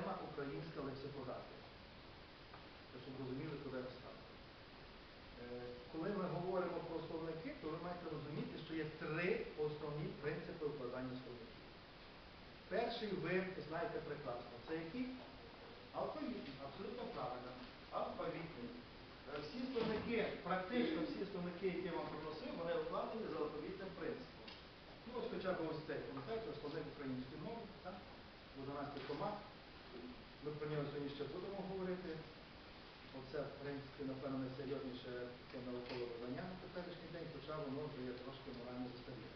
тема українська лексикографія. Щоб розуміли, куди ставлю. Е, Коли ми говоримо про словники, то ви маєте розуміти, що є три основні принципи укладання словників. Перший ви знаєте прекрасно. Це який? Алфавітний, абсолютно правильно. Алфавітний. Е, Всі словники, практично всі словники, які я вам приносив, вони укладені за алфавітним принципом. Ну, ось хоча б ось цей, пам'ятаєте, словник української мови, так? 11 томах. Ми про нього сьогодні ще будемо говорити. Оце, в принципі, напевно, найсерйозніше таке наукове видання на теперішній день, хоча воно вже є трошки морально застаріле.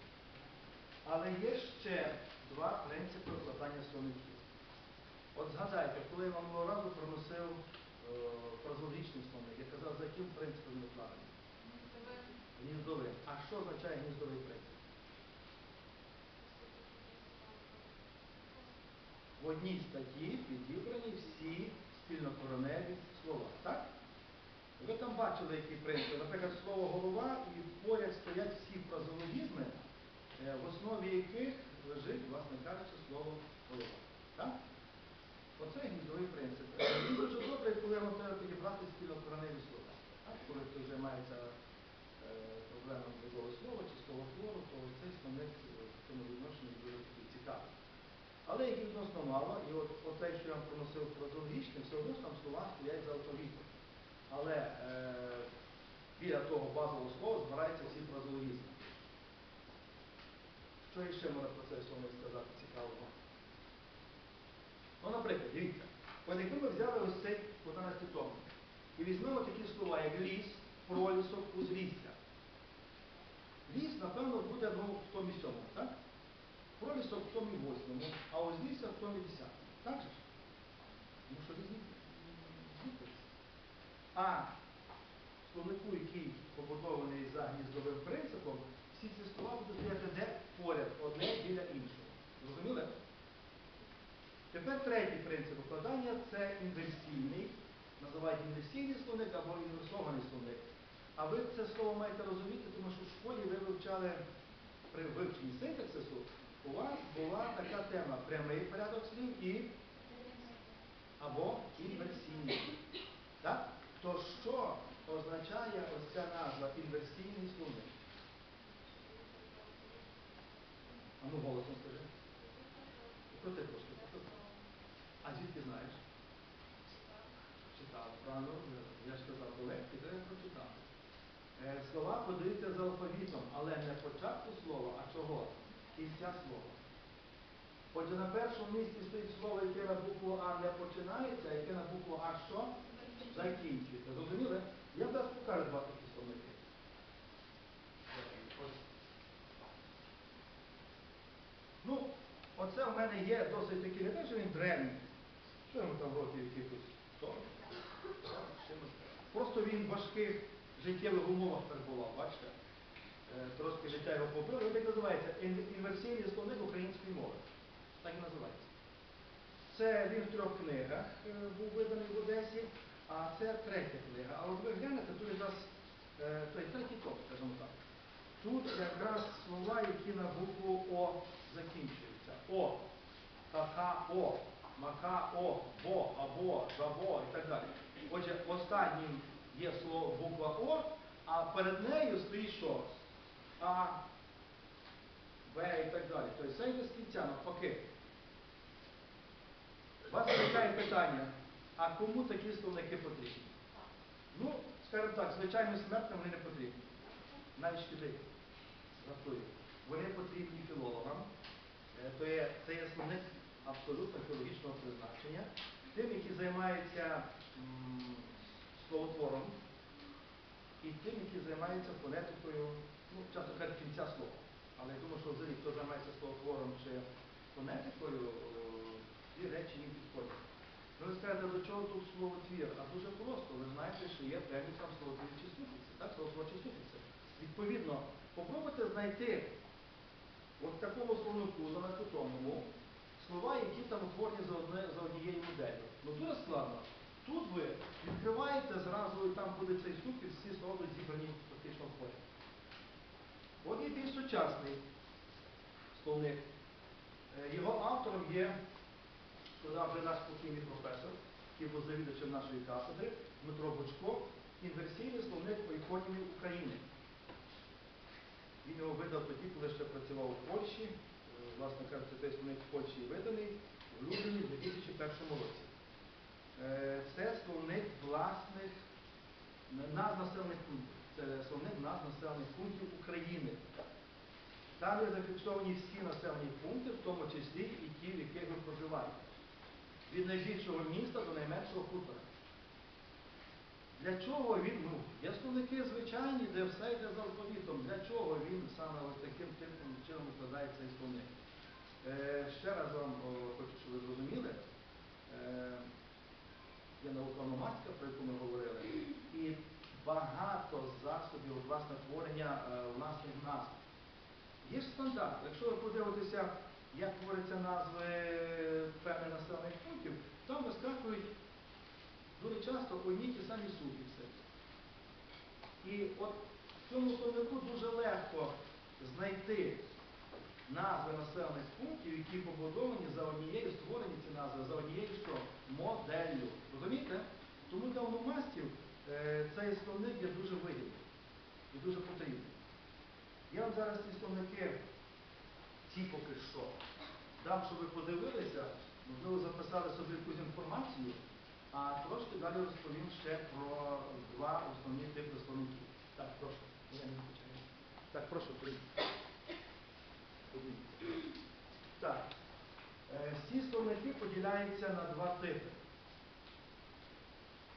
Але є ще два принципи укладання словників. От згадайте, коли я вам минулого разу приносив е, фразологічний словник, я казав, за яким принципом він укладений? Гніздовий. А що означає гніздовий принцип? В одній статті підібрані всі спільнокороневі слова. Так? Ви там бачили, які принципи. Наприклад, слово голова і поряд стоять всі фразологізми, е, в основі яких лежить, власне кажучи, слово голова. Так? Оце гніздовий принцип. Він дуже добре, коли вам треба підібрати спільнокороневі слова. Так? Коли хтось займається е, проблемами такого слова чи словотвору, то цей словник е, в цьому відношенні дуже такий цікавий. Але їх відносно мало, і от, от те, що я вам приносив фразологічне, все одно там слова стоять за алфавітом. Але е, біля того базового слова збираються всі фразологізми. Що ще можна про це слово сказати цікавого? Ну, наприклад, дивіться, от якби ми взяли ось цей 11 том і візьмемо такі слова, як ліс, пролісок, узвістя. Ліс, напевно, буде ну, в томі сьомому, так? Пролісок в томі восьмому, а узвістя в томі десятому. Так же? Ну що? Зліпиться. А словнику, який побудований за гніздовим принципом, всі ці слова будуть стояти де поряд, одне біля іншого. Зрозуміли? Тепер третій принцип викладання це інверсійний. Називають інверсійний словник або інверсований словник. А ви це слово маєте розуміти, тому що в школі ви вивчали при вивченні синтаксису, у вас була така тема прямий порядок слів і або інверсійний. Так? То що означає ось ця назва інверсійний словник? А ну голосом скажи. Трошки. покрути. А звідки знаєш? Читав. Правильно, я ж казав, до лекції, то прочитав. Е, Слова подаються за алфавітом, але не початку слова, а чого? Кінця слова. Отже, на першому місці стоїть слово, яке на букву А не починається, а яке на букву А що? Закінчується. Зрозуміли? Я зараз покажу два такі словники. Ну, оце в мене є досить такий, не те, що він древній. Що йому там років якихось 40? Просто він в важких життєвих умовах перебував, бачите? Е, Трошки життя його побило. Він так називається «Ін- інверсійний словник української мови. Так і називається. Це він в трьох книгах е, був виданий в Одесі, а це третя книга. А от ви глянете, тут якраз е, третій топ, скажімо так. Тут якраз слова, які на букву О закінчуються. О, така О, мака О, бо, або, жабо і так далі. Отже, останнім є слово буква О, а перед нею стоїть що? А, В і так далі. Тобто це йде з кінця навпаки. У вас виникає питання, а кому такі словники потрібні? Ну, скажімо так, звичайно, смертним вони не потрібні. Навіть шкідливі. Жартую. Вони потрібні філологам. Е, То є, це є словник абсолютно філологічного призначення. Тим, які займаються словотвором, і тим, які займаються фонетикою, ну, часто кажуть, кінця слова. Але я думаю, що взагалі, хто займається словотвором чи фонетикою, ці речі їм підходять. Ну, ви скажете, до чого тут словотвір? А дуже просто. Ви знаєте, що є певні там словотворчі суфікси, так, словотворчі суфікси. Відповідно, попробуйте знайти от в такому словнику, за тому, слова, які там утворені за, одне, за однією моделлю. Ну дуже складно. Тут ви відкриваєте зразу, і там буде цей суфікс, всі слова зібрані фактично в полі. От є більш сучасний словник. Е, Його автором є сказав вже наш покійний професор, який був завідувачем нашої кафедри, Дмитро Бучко, інверсійний словник ойфонімів України. Він його видав тоді, коли ще працював у Польщі. Е, Власне кажучи, цей словник в Польщі виданий в лютому 2001 році. Е, Це словник власних назв населених пунктів. Це словник назв населених пунктів України. Там є зафіксовані всі населені пункти, в тому числі і ті, в яких ви проживаєте. Від найбільшого міста до найменшого хутора. Для чого він, ну, є звичайні, де все йде за алфавітом. Для чого він саме ось таким чином складає цей словник? Е, ще раз вам о, хочу, щоб ви зрозуміли. Е, є наука ономастика, про яку ми говорили, і багато засобів власне творення е, власних назв. Є ж стандарт. Якщо ви подивитеся, як творяться назви певних населених пунктів, там вискакують дуже часто одні ті самі суфікси. І от в цьому словнику дуже легко знайти назви населених пунктів, які побудовані за однією, створені ці назви, за однією що? Моделлю. Розумієте? Тому для ономастів е, цей словник є дуже вигідний і дуже потрібний. Я вам зараз ці словники, ці поки що, дам, щоб ви подивилися, можливо, записали собі якусь інформацію, а трошки далі розповім ще про два основні типи словників. Так, прошу. Я не включаю. Так, прошу. Ходіть. Так. Е, Всі словники поділяються на два типи.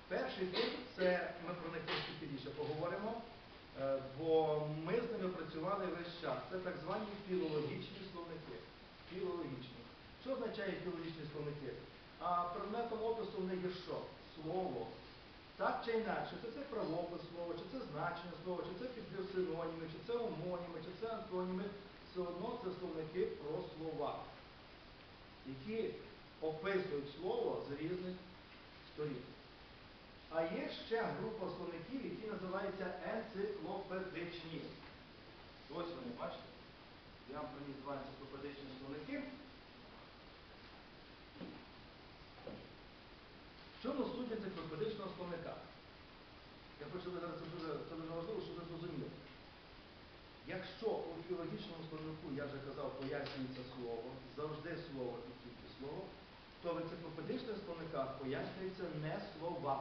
Перший тип це ми про них трошки пізніше поговоримо, е, бо ми з ними працювали весь час. Це так звані філологічні словники. Філологічні. Що означає філологічні словники? А предметом опису в них є що? Слово. Так чи інакше, чи це правопис слова, чи це значення слова, чи це підбір синоніми, чи це омоніми, чи це антоніми, все одно це словники про слова, які описують слово з різних сторін. А є ще група словників, які називаються енциклопедичні. Ось вони, бачите? Я вам приніс два енциклопедичні словники. В чому суть енциклопедичного словника? Я хочу, щоб ви зараз це дуже, важливо, щоб ви зрозуміли. Якщо у філологічному словнику, я вже казав, пояснюється слово, завжди слово і тільки слово, то в енциклопедичних словниках пояснюються не слова,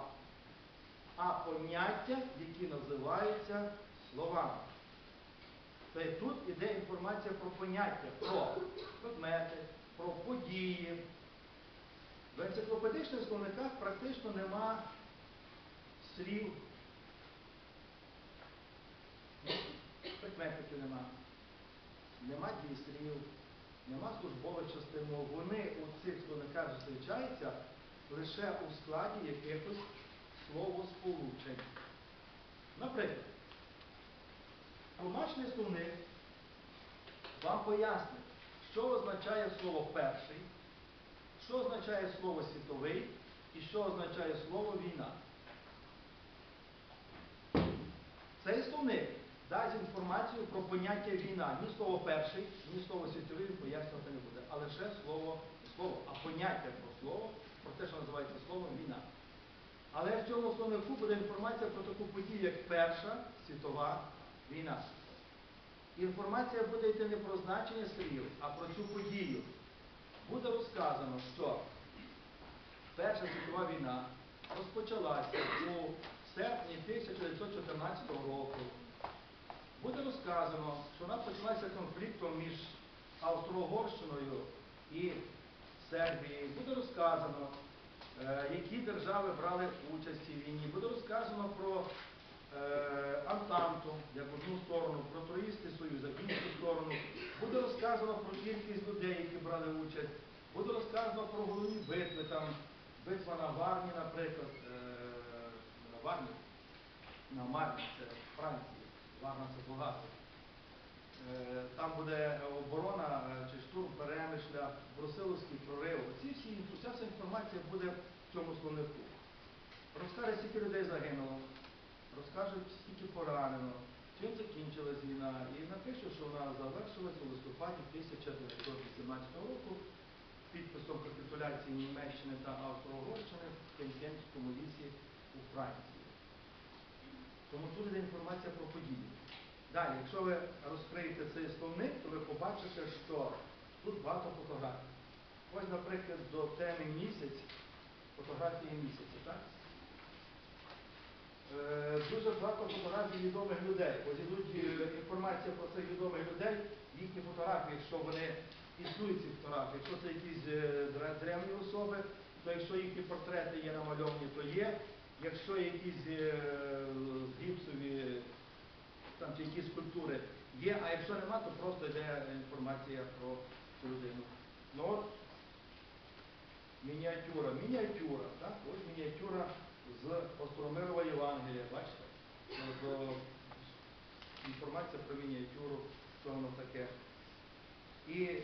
а поняття, які називаються словами. Тобто тут іде інформація про поняття, про предмети, про події. В енциклопедичних словниках практично нема слів, прикметників нема, нема дієслів, нема службових частин мов. Вони у цих словниках зустрічаються лише у складі якихось словосполучень. Наприклад, тлумачний словник вам пояснить, що означає слово перший, що означає слово світовий і що означає слово війна. Цей словник дасть інформацію про поняття війна. Ні слово перший, ні слово світовий пояснювати не буде, а лише слово, слово, а поняття про слово, про те, що називається словом війна. Але в цьому словнику буде інформація про таку подію, як Перша світова війна. Інформація буде йти не про значення слів, а про цю подію. Буде розказано, що Перша світова війна розпочалася у серпні 1914 року. Буде розказано, що вона почалася конфліктом між Австро-Угорщиною і Сербією. Буде розказано, які держави брали участь цій війні. Буде розказано про е, Антанту, як одну сторону, про Троїстий Союз, як іншу сторону. Буде розказано про кількість людей, які брали участь. Буде розказано про головні битви, там битва на Варні, наприклад, е, на Варні, на Марні, це Франції, Варна це Болгасів. Е, Там буде оборона е, чи штурм Перемишля, Брусиловський прорив. Ці всі, вся ця інформація буде в цьому словнику. Розкаже, скільки людей загинуло, розкажуть, скільки поранено, чим закінчилась війна, і напише, що вона завершилася у листопаді 1918 року підписом капітуляції Німеччини та Австро-Угорщини в Кенкенському лісі у Франції. Тому тут йде інформація про події. Далі, якщо ви розкриєте цей словник, то ви побачите, що тут багато фотографій. Ось, наприклад, до теми місяць, фотографії місяця, так? Е, Дуже багато фотографій відомих людей. Ось ідуть е, інформація про цих відомих людей, їхні фотографії, якщо вони існують ці фотографії. Якщо це якісь е, древні особи, то якщо їхні портрети є намальовані, то є. Якщо якісь е, гіпсові там чи якісь скульптури є, а якщо нема, то просто йде інформація про цю людину. Ну от мініатюра, мініатюра, так? Ось мініатюра з Остромирова Євангелія, бачите? От, о, інформація про мініатюру, що воно таке. І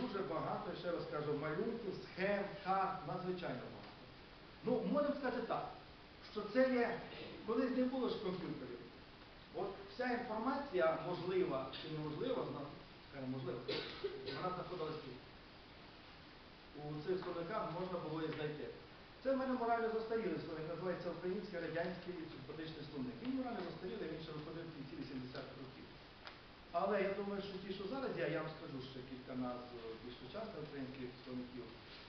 дуже багато, ще раз кажу, малюнків, схем, карт, надзвичайно багато. Ну, можемо сказати так, що це є, колись не було ж комп'ютерів. От вся інформація можлива чи неможлива, можлива, вона знаходилась тут. У цих словниках можна було і знайти. Це в мене морально застарілий словник, називається Український радянський енциклопедичний словник. Він морально застарілий, він ще виходив в кінці 80-х років. Але я думаю, що ті, що зараз є, я вам скажу ще кілька назв більш сучасних українських словників,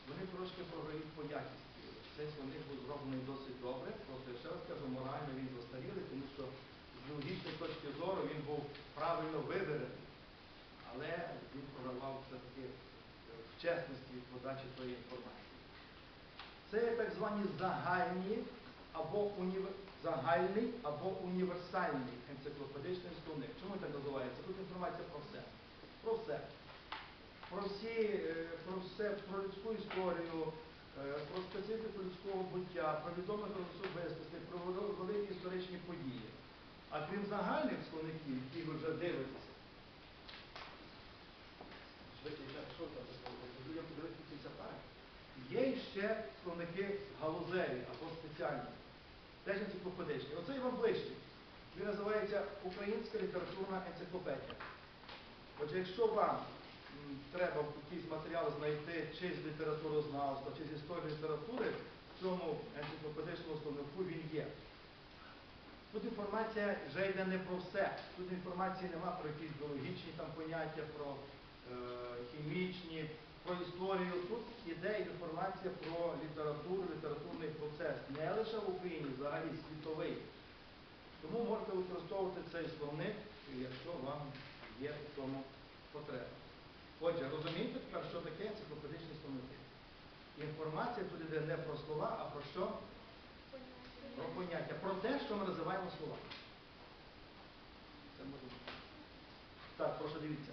вони трошки програють по якісті. Цей словник був зроблений досить добре, просто я ще раз кажу, морально він застарілий, тому що логічної точки зору він був правильно виберений, але він програвав все-таки е, в чесності подачі тої інформації. Це так звані загальні або універ... загальний або універсальний енциклопедичний словник. Чому так називається? Тут інформація про все. Про все. Про всі, е, про все, про людську історію, е, про специфіку людського буття, про відомих особистостей, про великі історичні події. А крім загальних словників, які ви вже дивитеся. Є ще словники галузеві або спеціальні, теж енциклопедичні. Оцей вам ближчий. Він називається Українська літературна енциклопедія. Отже, якщо вам треба якийсь матеріал знайти чи з літературознавства, чи з історії літератури, в цьому енциклопедичному словнику він є. Тут інформація вже йде не про все. Тут інформації нема про якісь біологічні там поняття, про е, хімічні, про історію. Тут іде інформація про літературу, літературний процес. Не лише в Україні, взагалі світовий. Тому можете використовувати цей словник, якщо вам є в цьому потреба. Отже, розумієте тепер, що таке енциклопедичні словники? Інформація тут йде не про слова, а про що? Про поняття, про те, що ми називаємо словами. Це може. Так, прошу дивіться.